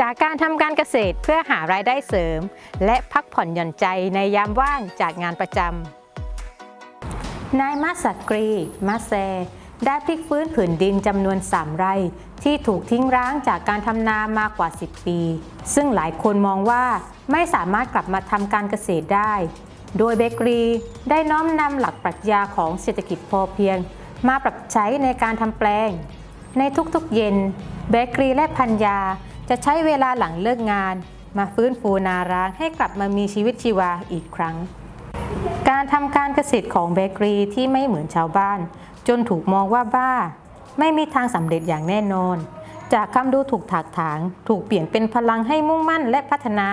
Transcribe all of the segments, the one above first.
จากการทำการเกษตรเพื่อหารายได้เสริม และพักผ่อนหย่อนใจในยามว่างจากงานประจำ นายมาสักกรีมาแซ ได้พลิกฟื้นผืนดินจำนวน 3 ไร่ ที่ถูกทิ้งร้างจากการทำนามากว่า 10 ปี ซึ่งหลายคนมองว่าไม่สามารถกลับมาทำการเกษตรได้ โดยเบเกอรีได้น้อมนำหลักปรัชญาของเศรษฐกิจพอเพียง มาปรับใช้ในการทำแปลง ในทุกๆเย็นเบเกอรีและพันยา จะใช้เวลาหลังเลิกงาน มาฟื้นฟูนาร้างให้กลับมามีชีวิตชีวาอีกครั้ง การทำการเกษตรของเบเกอรีที่ไม่เหมือนชาวบ้าน จนถูกมองว่าบ้า ไม่มีทางสำเร็จอย่างแน่นอน จากคำดูถูกถากถาง ถูกเปลี่ยนเป็นพลังให้มุ่งมั่นและพัฒนา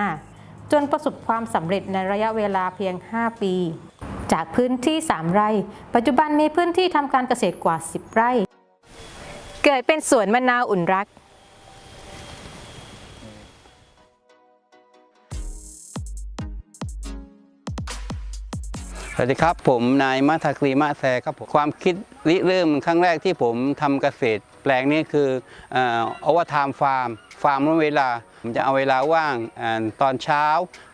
จนประสบความสำเร็จในระยะเวลาเพียง 5 ปีจากพื้นที่ 3 ไร่ ปัจจุบันมีพื้นที่ทำการเกษตรกว่า 10 ไร่ เกิดเป็นสวนมะนาวอุ่นรัก สวัสดีครับผมนายมาทากรีมาแซครับผมความคิดริเริ่มครั้งแรกที่ผมทำเกษตร แปลงนี้คือเอาว่าไทม์ฟาร์ม ฟาร์มเวลาผมจะเอาเวลาว่างอตอนเช้า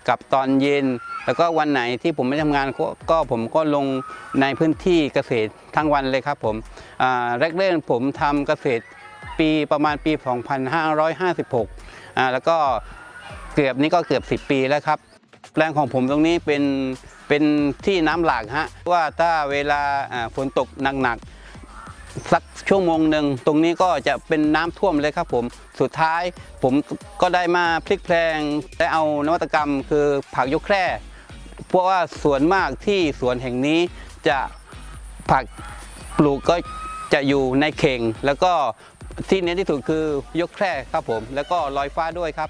กับตอนเย็น แล้วก็วันไหนที่ผมไม่ทำงานก็ก็ผมก็ลงในพื้นที่เกษตรทั้งวันเลยครับผมแรกเริ่มผมทำเกษตรปีประมาณปี 2556แล้วก็เกือบนี้ก็เกือบ 10 ปีแล้วครับ แปลงของผมตรงนี้เป็น เป็นที่น้ำหลากฮะว่าถ้าเวลาฝนตกหนักๆสักชั่วโมงหนึ่งตรงนี้ก็จะเป็นน้ำท่วมเลยครับผมสุดท้ายผมก็ได้มาพลิกแพลงได้เอานวัตกรรมคือผักยกแคร่เพราะว่าส่วนมากที่สวนแห่งนี้จะผักปลูกก็จะอยู่ในเข่ง แล้วก็ที่เน้นที่สุดคือยกแคร่ครับผม แล้วก็ลอยฟ้าด้วยครับ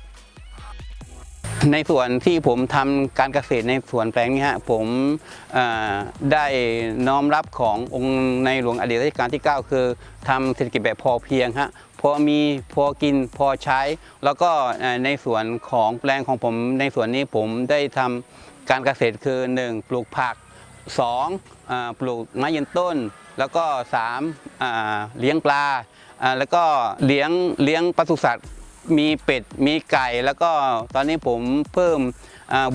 ในส่วนที่ผมทำการเกษตรในสวนแปลงนี้ฮะผมได้น้อมรับขององค์ในหลวงอดีตรัชกาลที่ 9 คือทำเศรษฐกิจแบบพอเพียงฮะพอมีพอกินพอใช้ แล้วก็ในส่วนของแปลงของผมในส่วนนี้ผมได้ทำการเกษตรคือ 1 ปลูกผัก2อ่าปลูกไม้ยืนต้น แล้วก็3เลี้ยงปลาแล้วก็เลี้ยงเลี้ยงปศุสัตว์ มีเป็ดมีไก่ แล้วก็ตอนนี้ผมเพิ่ม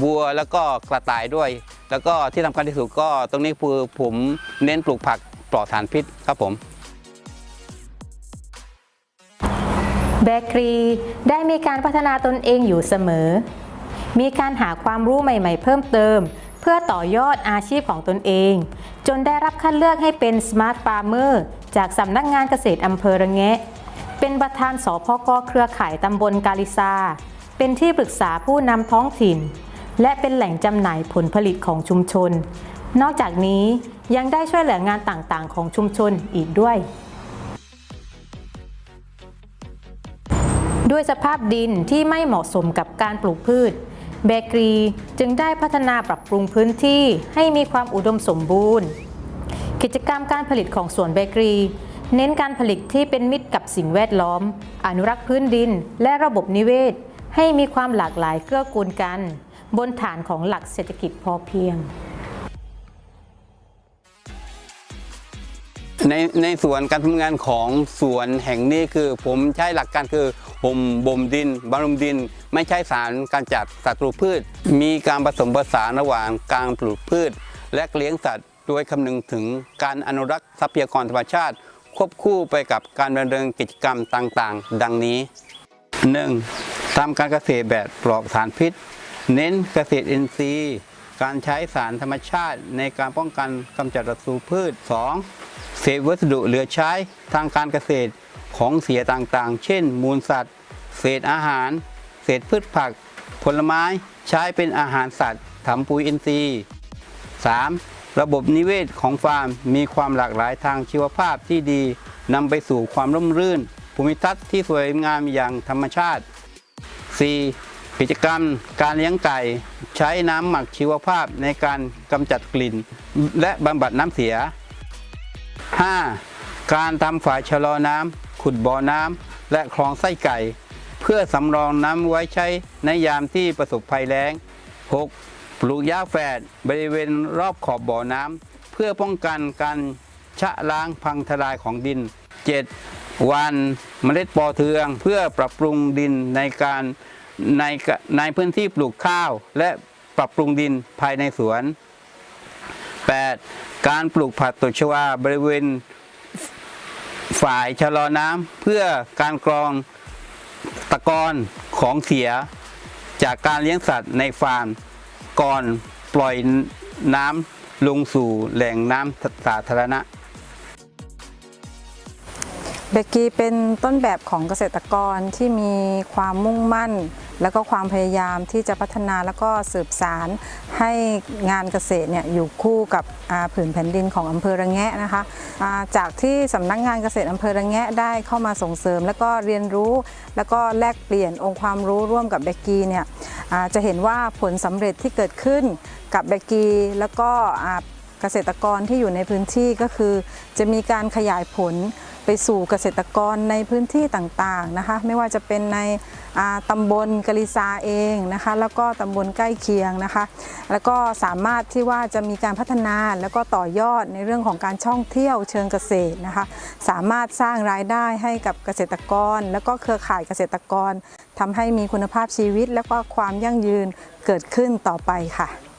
วัวแล้วก็กระต่ายด้วย แล้วก็ที่สำคัญที่สุดก็ตรงนี้คือผมเน้นปลูกผักปลอดสารพิษครับผมเบเกอรีได้มีการพัฒนาตนเองอยู่เสมอ มีการหาความรู้ใหม่ๆ เพิ่มเติม เพื่อต่อยอดอาชีพของตนเอง จนได้รับคัดเลือกให้เป็น Smart Farmer จากสำนักงานเกษตรอำเภอระแงะ เป็นประธานสพกเครือข่ายตำบลกาลิซา เป็นที่ปรึกษาผู้นำท้องถิ่น และเป็นแหล่งจำหน่ายผลผลิตของชุมชน นอกจากนี้ยังได้ช่วยเหลืองานต่างๆ ของชุมชนอีกด้วย ด้วยสภาพดินที่ไม่เหมาะสมกับการปลูกพืช เบเกอรีจึงได้พัฒนาปรับปรุงพื้นที่ให้มีความอุดมสมบูรณ์ กิจกรรมการผลิตของสวนเบเกอรี เน้นการผลิตที่เป็นมิตรกับสิ่งแวดล้อม อนุรักษ์พื้นดิน และระบบนิเวศ ให้มีความหลากหลายเกื้อกูลกัน บนฐานของหลักเศรษฐกิจพอเพียง ในในส่วนการทำงานของสวนแห่งนี้คือ ผมใช้หลักการคือผมบ่มดินบำรุงดิน ไม่ใช้สารการจัดศัตรูพืช มีการผสมผสานระหว่างการปลูกพืช และเลี้ยงสัตว์โดยคำนึงถึงการอนุรักษ์ทรัพยากรธรรมชาติ ควบคู่ไปกับการดำเนินกิจกรรมต่างๆ ดังนี้ 1. ทำการเกษตรแบบปลอดสารพิษ เน้นเกษตรอินทรีย์ การใช้สารธรรมชาติในการป้องกันกำจัดศัตรูพืช 2. เศษวัสดุเหลือใช้ทางการเกษตรของเสียต่างๆ เช่น มูลสัตว์ เศษอาหาร เศษพืชผัก ผลไม้ใช้เป็นอาหารสัตว์ทำปุ๋ยอินทรีย์ 3. ระบบนิเวศของฟาร์มมีความหลากหลายทางชีวภาพที่ดีนำไปสู่ความร่มรื่น ภูมิทัศน์ที่สวยงามอย่างธรรมชาติ 4. กิจกรรมการเลี้ยงไก่ ใช้น้ำหมักชีวภาพในการกำจัดกลิ่น และบำบัดน้ำเสีย 5. การทำฝายชะลอน้ำขุดบ่อน้ำและคลองไส้ไก่ เพื่อสำรองน้ำไว้ใช้ในยามที่ประสบภัยแล้ง 6. ปลูกหญ้าแฝดบริเวณรอบขอบบ่อน้ำเพื่อป้องกันการชะล้างพังทลายของดิน 7. วันเมล็ดปอเทือง เพื่อปรับปรุงดินในการในในพื้นที่ปลูกข้าว และปรับปรุงดินภายในสวน 8. การปลูกผักตบชวาบริเวณฝ่ายชะลอน้ำเพื่อการกรองตะกอนของเสีย จากการเลี้ยงสัตว์ในฟาร์ม ก่อนปล่อยน้ำลงสู่แหล่งน้ำสาธารณะ เบกกี้เป็นต้นแบบของเกษตรกรที่มีความมุ่งมั่น แล้วก็ความพยายามที่จะพัฒนาแล้วก็สืบสารให้งานเกษตรเนี่ยอยู่คู่กับผืนแผ่นดินของอำเภอระแงะนะคะาจากที่สำนักงานเกษตรอำเภอระแงะได้เข้ามาส่งเสริม แล้วก็เรียนรู้ แล้วก็แลกเปลี่ยนองค์ความรู้ร่วมกับเบกกี้เนี่ยจะเห็นว่าผลสำเร็จที่เกิดขึ้นกับเบกกี้แล้วก็ เกษตรกรที่อยู่ในพื้นที่ก็คือ จะมีการขยายผลไปสู่เกษตรกรในพื้นที่ต่างๆนะคะ ไม่ว่าจะเป็นในตำบลกะลิซาเองนะคะ แล้วก็ตำบลใกล้เคียงนะคะ แล้วก็สามารถที่ว่าจะมีการพัฒนาแล้วก็ต่อยอดในเรื่องของการท่องเที่ยวเชิงเกษตรนะคะ สามารถสร้างรายได้ให้กับเกษตรกร แล้วก็เครือข่ายเกษตรกรทำให้มีคุณภาพชีวิต และก็ความยั่งยืนเกิดขึ้นต่อไปค่ะ